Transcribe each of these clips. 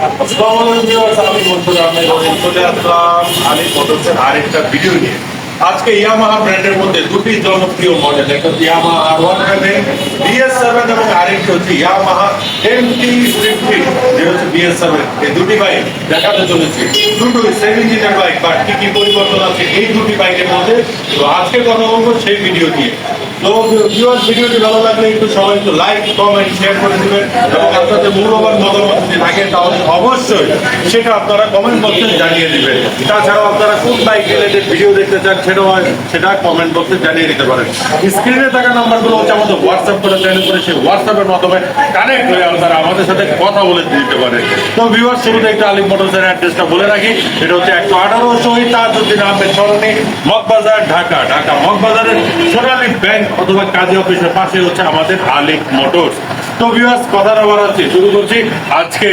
আমি। চলে আসলাম আলী মোটরসের আরেকটা ভিডিও নিয়ে আজকে ইয়ামাহা ব্র্যান্ডের মধ্যে দুটি জনপ্রিয় মডেল, একটা হচ্ছে Yamaha R one hundred B S seven এবং আরেকটা হচ্ছে ইয়ামাহা এম টি ফিফটি যে হচ্ছে বিএস সেভেন এই দুটি বাইক দেখাতে চলেছে। দুটোই সেভেন ইঞ্জিনের বাইক বা কি কি পরিবর্তন আছে এই দুটি বাইকের মধ্যে? তো আজকে কথা বলব সেই ভিডিও নিয়ে। তো ভিউয়ার্স ভিডিওটি ভালো লাগলে একটু সবাই একটু লাইক কমেন্ট শেয়ার করে দিবেন এবং আপনাদের মূল্যবান মতামত যদি থাকে, তাহলে অবশ্যই সেটা আপনারা কমেন্ট বক্সে জানিয়ে দিবেন। তাছাড়াও আপনারা কোন বাইক রিলেটেড ভিডিও দেখতে চান সেটাও সেটা কমেন্ট বক্সে জানিয়ে দিতে পারেন। স্ক্রিনে থাকা নাম্বারগুলো হচ্ছে আমাদের হোয়াটসঅ্যাপ করে চ্যানেল করে সেই হোয়াটসঅ্যাপের মাধ্যমে কানেক্ট হয়ে আপনারা আমাদের সাথে কথা বলে দিতে পারেন তো ভিউয়ার্স শুরুতে একটু আলিম মোটরসের অ্যাড্রেসটা বলে রাখি। এটা হচ্ছে একশো আঠারো শহীদ তাজউদ্দিন আহমেদ সরণি, মগবাজার, ঢাকা। ঢাকা মগবাজারের সোনালী ব্যাংক অথবা কাজী অফিসের পাশে হচ্ছে আমাদের আলিক মোটরস তো ভিউয়ার্স কথাটা বাড়াচ্ছি, শুরু করছি আজকে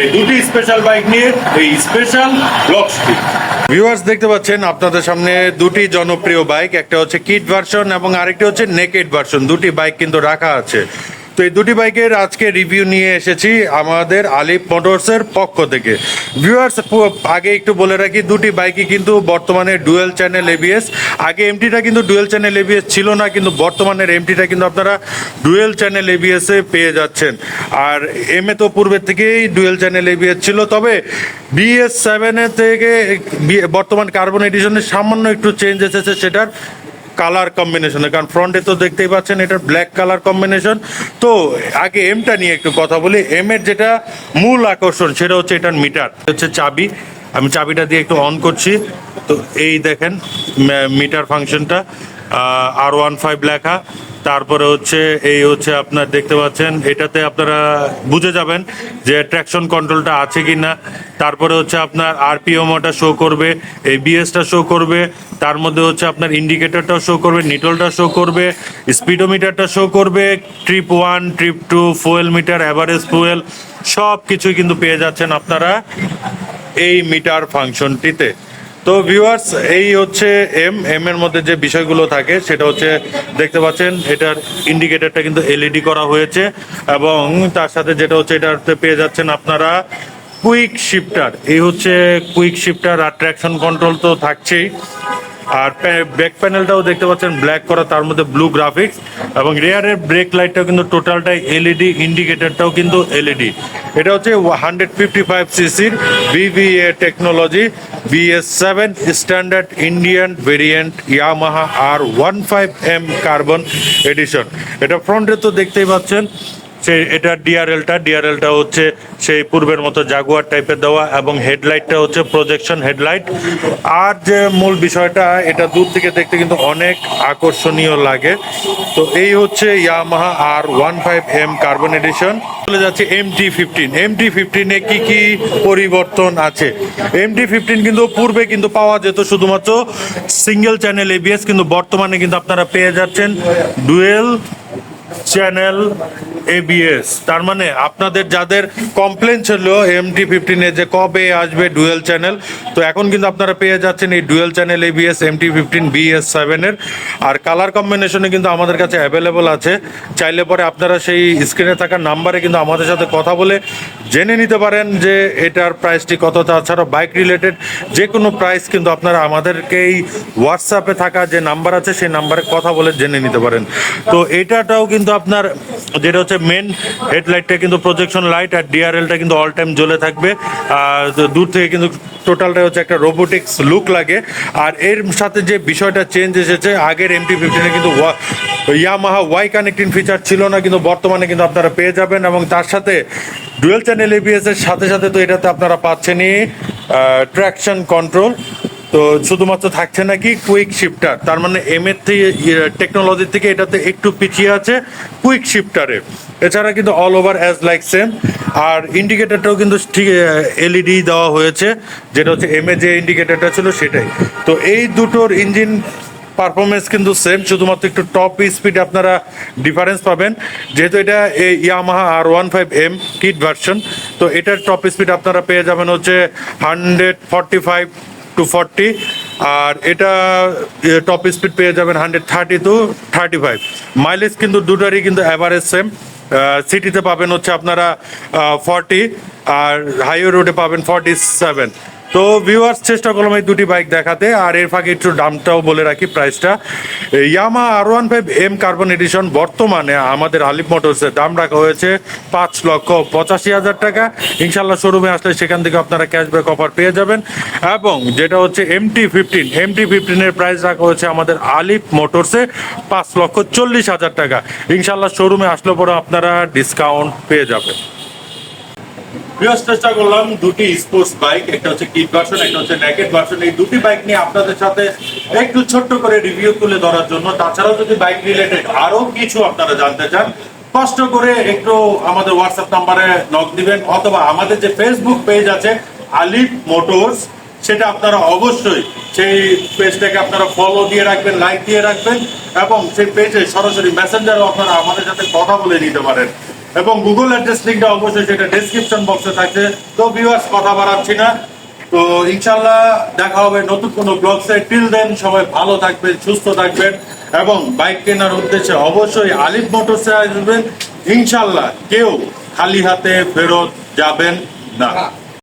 এই দুটি স্পেশাল বাইক নিয়ে এই স্পেশাল ব্লগসটি ভিউয়ার্স দেখতে পাচ্ছেন আপনাদের সামনে দুটি জনপ্রিয় বাইক একটা হচ্ছে কিট ভার্সন এবং আরেকটি হচ্ছে নেকেড ভার্সন দুটি বাইক কিন্তু রাখা আছে। তো এই দুটি বাইকের আজকে রিভিউ নিয়ে এসেছি আমাদের আলিফ মোটরসের পক্ষ থেকে। ভিউয়ার্স আগে একটু বলে রাখি, দুটি বাইকই কিন্তু বর্তমানে ডুয়েল চ্যানেল এবিএস। আগে এমটিটা কিন্তু ডুয়েল চ্যানেল এবিএস ছিল না, কিন্তু বর্তমানের এমটিটা কিন্তু আপনারা ডুয়েল চ্যানেল এবিএস পেয়ে যাচ্ছেন। আর এম এ তো পূর্বের থেকেই ডুয়েল চ্যানেল এবিএস ছিল, তবে বিএস সেভেনের থেকে বর্তমান কার্বন এডিশনের সামান্য একটু চেঞ্জ এসেছে সেটার। কালার কম্বিনেশনে কারণ ফ্রন্টে তো দেখতেই পাচ্ছেন এটা ব্ল্যাক কালার কম্বিনেশন তো আগে এমটা নিয়ে একটু কথা বলি। এম এর যেটা মূল আকর্ষণ, সেটা হচ্ছে এটার মিটার হচ্ছে চাবি। আমি চাবিটা দিয়ে একটু অন করছি। তো এই দেখেন মিটার ফাংশনটা আর ওয়ান ফাইভ লেখা। তারপরে হচ্ছে, এই হচ্ছে আপনার দেখতে পাচ্ছেন, এটাতে আপনারা বুঝে যাবেন যে ট্র্যাকশন কন্ট্রোলটা আছে কি না তারপরে হচ্ছে আপনার আরপিএমওটা শো করবে, এই বিএসটা শো করবে, তার মধ্যে হচ্ছে আপনার ইন্ডিকেটরটা শো করবে নিটলটা শো করবে স্পিডোমিটারটা শো করবে trip one trip two fuel meter average fuel সব কিছুই কিন্তু পেয়ে যাচ্ছেন আপনারা এই মিটার ফাংশনটিতে তো ভিউয়ার্স এই হচ্ছে এম এম এর মধ্যে যে বিষয়গুলো থাকে, সেটা হচ্ছে দেখতে পাচ্ছেন, এটার ইন্ডিকেটারটা কিন্তু এলইডি করা হয়েছে এবং তার সাথে যেটা হচ্ছে, এটাতে পেয়ে যাচ্ছেন আপনারা কুইক শিফটার এই হচ্ছে কুইক শিফটার আর ট্র্যাকশন কন্ট্রোল তো থাকছেই। আর ব্যাক প্যানেলটাও দেখতে পাচ্ছেন ব্ল্যাক করা, তার মধ্যে ব্লু গ্রাফিক্স এবং রেয়ারের ব্রেক লাইটটাও কিন্তু টোটালটাই এলইডি ইন্ডিকেটরটাও কিন্তু এলইডি এটা হচ্ছে হান্ড্রেড ফিফটি ফাইভ সিসির V V A technology B S seven standard Indian variant Yamaha R one five M carbon edition এটা ফ্রন্টে তো দেখতেই পাচ্ছেন সেই এটা ডিআরএলটা ডিআরএলটা হচ্ছে সেই পূর্বের মতো জাগুয়ার টাইপের দেওয়া এবং হেডলাইটটা হচ্ছে প্রজেকশন হেডলাইট আর যে মূল বিষয়টা, এটা দূর থেকে দেখতে কিন্তু অনেক আকর্ষণীয় লাগে। তো এই হচ্ছে Yamaha R one five M carbon edition চলে যাচ্ছে M T fifteen M T ফিফটিনে কি কি পরিবর্তন আছে? এম টি ফিফটিন কিন্তু পূর্বে কিন্তু পাওয়া যেত শুধুমাত্র সিঙ্গেল চ্যানেল এবিএস কিন্তু বর্তমানে কিন্তু আপনারা পেয়ে যাচ্ছেন ডুয়েল চ্যানেল এবিএস তার মানে আপনাদের যাদের কমপ্লেন ছিল এমটি ফিফটিনে যে কবে আসবে ডুয়েল চ্যানেল তো এখন কিন্তু আপনারা পেয়ে যাচ্ছেন এই dual channel ABS MT fifteen B S সেভেনের আর কালার কম্বিনেশনে কিন্তু আমাদের কাছে অ্যাভেলেবল আছে। চাইলে পরে আপনারা সেই স্ক্রিনে থাকা নাম্বারে কিন্তু আমাদের সাথে কথা বলে জেনে নিতে পারেন যে এটার প্রাইসটি কত। তাছাড়া বাইক রিলেটেড যে কোনো প্রাইস কিন্তু আপনারা আমাদেরকে এই হোয়াটসঅ্যাপে থাকা যে নাম্বার আছে, সেই নাম্বারে কথা বলে জেনে নিতে পারেন। তো এটাটাও কিন্তু আপনার যেটা হচ্ছে মেন হেডলাইটটা কিন্তু প্রজেকশন লাইট আর ডিআরএলটা কিন্তু অল টাইম জ্বলে থাকবে। আর দূর থেকে কিন্তু টোটালটা হচ্ছে একটা রোবোটিক্স লুক লাগে। আর এর সাথে যে বিষয়টা চেঞ্জ এসেছে, আগের এমটি ফিফটিনে কিন্তু ইয়ামাহা ওয়াই কানেক্টিং ফিচার ছিল না, কিন্তু বর্তমানে কিন্তু আপনারা পেয়ে যাবেন এবং তার সাথে ডুয়েল চ্যানেল এবিএস এর সাথে সাথে তো এটাতে আপনারা পাচ্ছেনই ট্র্যাকশন কন্ট্রোল তো শুধুমাত্র থাকছে নাকি কুইক শিফটার তার মানে এম এর টেকনোলজি থেকে এটাতে একটু পিছিয়ে আছে কুইক শিফটারে এছাড়া কিন্তু all over as like same আর ইন্ডিকেটারটাও কিন্তু ঠিক এলইডি দেওয়া হয়েছে, যেটা হচ্ছে এম এ যে ইন্ডিকেটারটা ছিল সেটাই। তো এই দুটোর ইঞ্জিন পারফরমেন্স কিন্তু সেম শুধুমাত্র একটু টপ স্পিড আপনারা ডিফারেন্স পাবেন। যেহেতু এটা এই Yamaha R one five M kit version তো এটার টপ স্পিড আপনারা পেয়ে যাবেন হচ্ছে hundred forty five to forty আর এটা টপ স্পিড পেয়ে যাবেন hundred thirty to thirty five mileage কিন্তু দুটারই কিন্তু অ্যাভারেজ সেম সিটিতে পাবেন হচ্ছে আপনারা ফর্টি আর হাইওয়ে রোডে পাবেন ফর্টি সেভেন তো ভিউয়ার্স চেষ্টা করলাম এই দুটি বাইক দেখাতে। আর এর ফাঁকে একটু দামটাও বলে রাখি প্রাইসটা Yamaha R one five M carbon edition বর্তমানে আমাদের আলিফ মোটরসের দাম রাখা হয়েছে পাঁচ লক্ষ পঁচাশি হাজার টাকা। ইনশাল্লাহ শোরুমে আসলে সেখান থেকে আপনারা ক্যাশব্যাক অফার পেয়ে যাবেন। এবং যেটা হচ্ছে এমটি ফিফটিন এমটি ফিফটিনের প্রাইস রাখা হয়েছে আমাদের আলিফ মোটরসে পাঁচ লক্ষ চল্লিশ হাজার টাকা। ইনশাল্লাহ শোরুমে আসলে পরে আপনারা ডিসকাউন্ট পেয়ে যাবেন। বৃহস্প চেষ্টা করলাম দুটি স্পোর্টস বাইক একটা হচ্ছে কিট ভার্সন একটা হচ্ছে ভার্সন এই দুটি বাইক নিয়ে আপনাদের সাথে একটু ছোট্ট করে রিভিউ তুলে ধরার জন্য, তাছাড়াও যদি বাইক রিলেটেড আরও কিছু আপনারা জানতে চান, কষ্ট করে একটু আমাদের হোয়াটসঅ্যাপ নাম্বারে নক দিবেন, অথবা আমাদের যে ফেসবুক পেজ আছে আলিফ মোটরস সেটা আপনারা অবশ্যই সেই পেজটাকে আপনারা ফলো দিয়ে রাখবেন লাইক দিয়ে রাখবেন, এবং সেই পেজে সরাসরি মেসেঞ্জারও আপনারা আমাদের সাথে কথা বলে নিতে পারেন। এবং গুগল অ্যাড্রেস লিঙ্কটা অবশ্যই সেটা ডেসক্রিপশন বক্সে থাকছে। তো ভিউয়ার্স কথা বাড়াচ্ছি না। তো ইনশাল্লাহ দেখা হবে নতুন কোনো ব্লগসে টিল দেন সবাই ভালো থাকবেন, সুস্থ থাকবেন এবং বাইক কেনার উদ্দেশ্যে অবশ্যই আলিফ মোটরসে আসবেন। ইনশাল্লাহ কেউ খালি হাতে ফেরত যাবেন না।